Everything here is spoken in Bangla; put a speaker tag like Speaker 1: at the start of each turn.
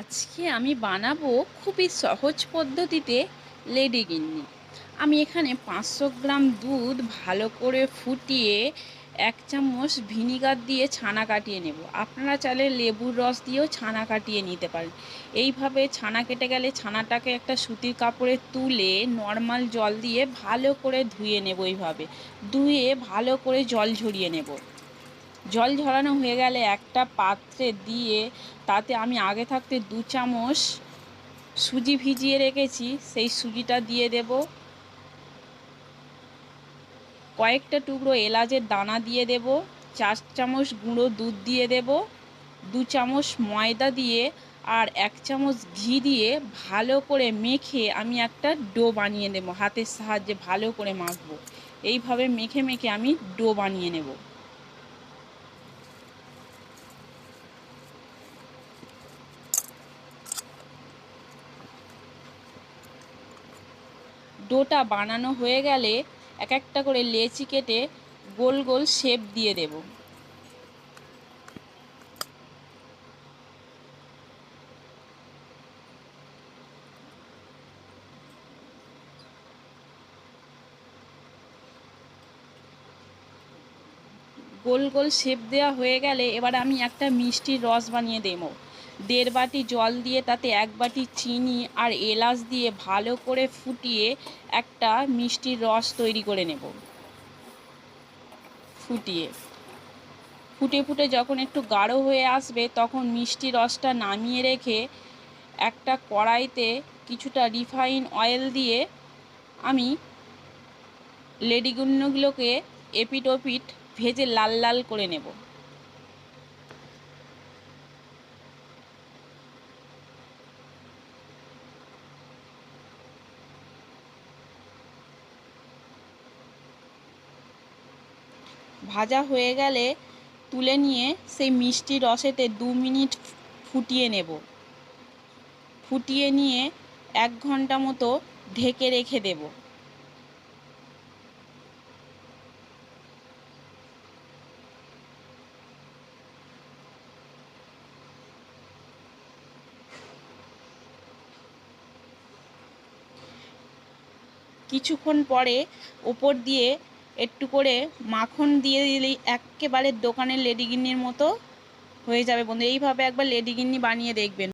Speaker 1: আজকে আমি বানাবো খুবই সহজ পদ্ধতিতে লেডি গিন্নি। আমি এখানে পাঁচশো গ্রাম দুধ ভালো করে ফুটিয়ে এক চামচ ভিনিগার দিয়ে ছানা কাটিয়ে নেব। আপনারা চাইলে লেবুর রস দিয়েও ছানা কাটিয়ে নিতে পারেন। এইভাবে ছানা কেটে গেলে ছানাটাকে একটা সুতির কাপড়ে তুলে নর্মাল জল দিয়ে ভালো করে ধুয়ে নেব এইভাবে। ধুয়ে ভালো করে জল ঝরিয়ে নেব। জল ঝরানো হয়ে গেলে একটা পাত্রে দিয়ে তাতে আমি আগে থাকতে দু চামচ সুজি ভিজিয়ে রেখেছি, সেই সুজিটা দিয়ে দেব। কয়েকটা টুকরো এলাচের দানা দিয়ে দেব, চার চামচ গুঁড়ো দুধ দিয়ে দেব, দু চামচ ময়দা দিয়ে আর এক চামচ ঘি দিয়ে ভালো করে মেখে আমি একটা ডো বানিয়ে নেব, হাতের সাহায্যে ভালো করে মাখবো। এইভাবে মেখে মেখে আমি ডো বানিয়ে নেব। ডোটা বানানো হয়ে গেলে এক একটা করে লেচি কেটে গোল গোল শেপ দিয়ে দেব। গোল গোল শেপ দেওয়া হয়ে গেলে এবার আমি একটা মিষ্টির রস বানিয়ে দেবো। দেড় বাটি জল দিয়ে তাতে এক বাটি চিনি আর এলাচ দিয়ে ভালো করে ফুটিয়ে একটা মিষ্টির রস তৈরি করে নেব। ফুটিয়ে। ফুটে ফুটে যখন একটু গাঢ় হয়ে আসবে, তখন মিষ্টি রসটা নামিয়ে রেখে একটা কড়াইতে কিছুটা রিফাইন অয়েল দিয়ে আমি লেডিগুন্নগুলোকে এপিট ওপিট ভেজে লাল লাল করে নেব। ভাজা হয়ে গেলে তুলে নিয়ে সেই মিষ্টি রসেতে দু মিনিট ফুটিয়ে নেব। ফুটিয়ে নিয়ে এক ঘণ্টা মতো ঢেকে রেখে দেব। কিছুক্ষণ পরে ওপর দিয়ে একটু করে মাখন দিয়ে দিলেই একেবারে দোকানের লেডিকিনির মতো হয়ে যাবে বন্ধু। এইভাবে একবার লেডিকিনি বানিয়ে দেখবেন।